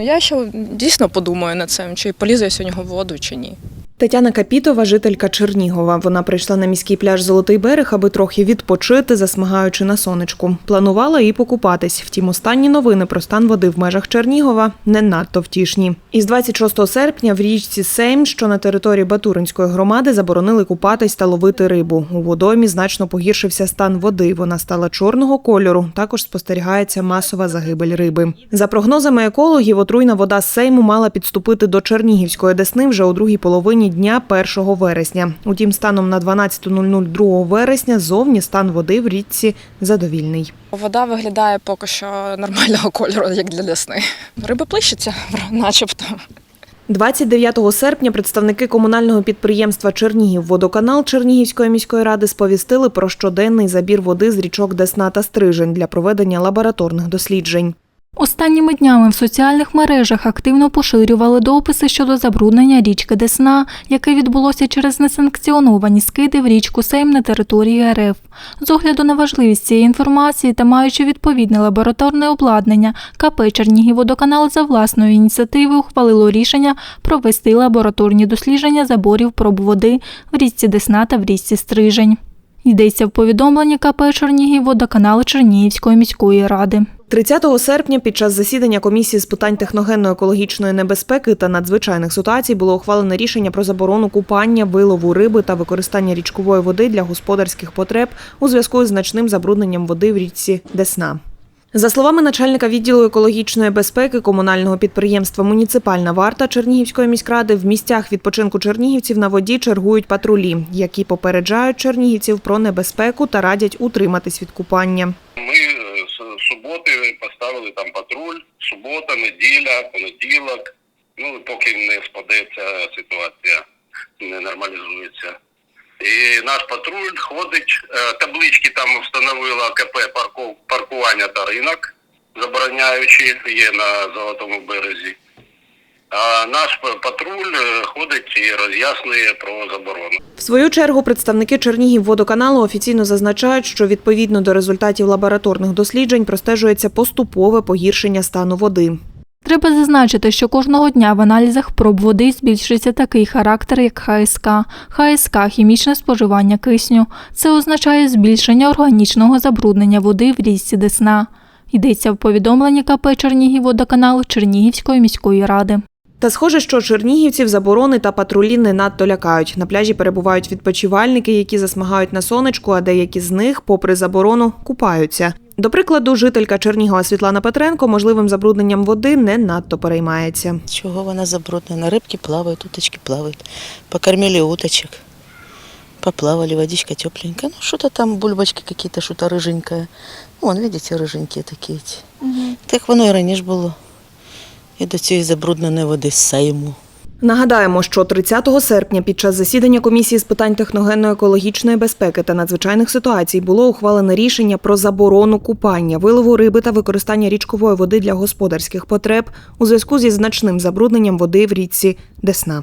Я ще дійсно подумаю над цим, чи полізу я сьогодні в воду, чи ні. Тетяна Капітова, жителька Чернігова. Вона прийшла на міський пляж Золотий берег, аби трохи відпочити, засмагаючи на сонечку. Планувала і покупатись. Втім, останні новини про стан води в межах Чернігова не надто втішні. Із 26 серпня в річці Сейм, що на території Батуринської громади, заборонили купатись та ловити рибу. У водоймі значно погіршився стан води. Вона стала чорного кольору. Також спостерігається масова загибель риби. За прогнозами екологів, отруйна вода Сейму мала підступити до Чернігівської десни вже у другій половині дня 1 вересня. Утім, станом на 12.00 2 вересня зовні стан води в річці задовільний. Вода виглядає поки що нормального кольору, як для десни. Риби плещуться, начебто. 29 серпня представники комунального підприємства Чернігівводоканал Чернігівської міської ради сповістили про щоденний забір води з річок Десна та Стрижень для проведення лабораторних досліджень. Останніми днями в соціальних мережах активно поширювали дописи щодо забруднення річки Десна, яке відбулося через несанкціоновані скиди в річку Сейм на території РФ. З огляду на важливість цієї інформації та маючи відповідне лабораторне обладнання, КП Чернігівводоканал за власною ініціативою ухвалило рішення провести лабораторні дослідження заборів проб води в річці Десна та в річці Стрижень. Йдеться в повідомленні КП Чернігів Чернігівводоканал Чернігівської міської ради. 30 серпня під час засідання комісії з питань техногенно-екологічної небезпеки та надзвичайних ситуацій було ухвалене рішення про заборону купання, вилову риби та використання річкової води для господарських потреб у зв'язку із значним забрудненням води в річці Десна. За словами начальника відділу екологічної безпеки комунального підприємства Муніципальна варта Чернігівської міськради в місцях відпочинку чернігівців на воді чергують патрулі, які попереджають чернігівців про небезпеку та радять утриматись від купання. Ми е, з суботи поставили там патруль, субота, неділя, понеділок. Ну поки не спадеться ситуація, не нормалізується. І наш патруль ходить, е, таблички там встановила КП парку, паркування та ринок, забороняючи, є на Золотому березі. А наш патруль е, ходить і роз'яснює про заборону. В свою чергу представники Чернігівводоканалу офіційно зазначають, що відповідно до результатів лабораторних досліджень простежується поступове погіршення стану води. Треба зазначити, що кожного дня в аналізах проб води збільшується такий характер, як ХСК. ХСК – хімічне споживання кисню. Це означає збільшення органічного забруднення води в річці Десна. Йдеться в повідомленні КП Чернігівводоканал Чернігівської міської ради. Та схоже, що чернігівців заборони та патрулі не надто лякають. На пляжі перебувають відпочивальники, які засмагають на сонечку, а деякі з них, попри заборону, купаються. До прикладу, жителька Чернігова Світлана Петренко можливим забрудненням води не надто переймається. Чего вона забруднена? Рыбки плавают, уточки плавают. Покормили уточек. Поплавали, водичка тепленькая. Ну, что-то там, бульбочки какие-то, что-то рыженькое. Ну, Вон, видите, рыженькие такі. ці. Так воно і раніше було. І до цієї забрудненої води з Сейму. Нагадаємо, що 30 серпня під час засідання комісії з питань техногенно-екологічної безпеки та надзвичайних ситуацій було ухвалене рішення про заборону купання, вилову риби та використання річкової води для господарських потреб у зв'язку зі значним забрудненням води в річці Десна.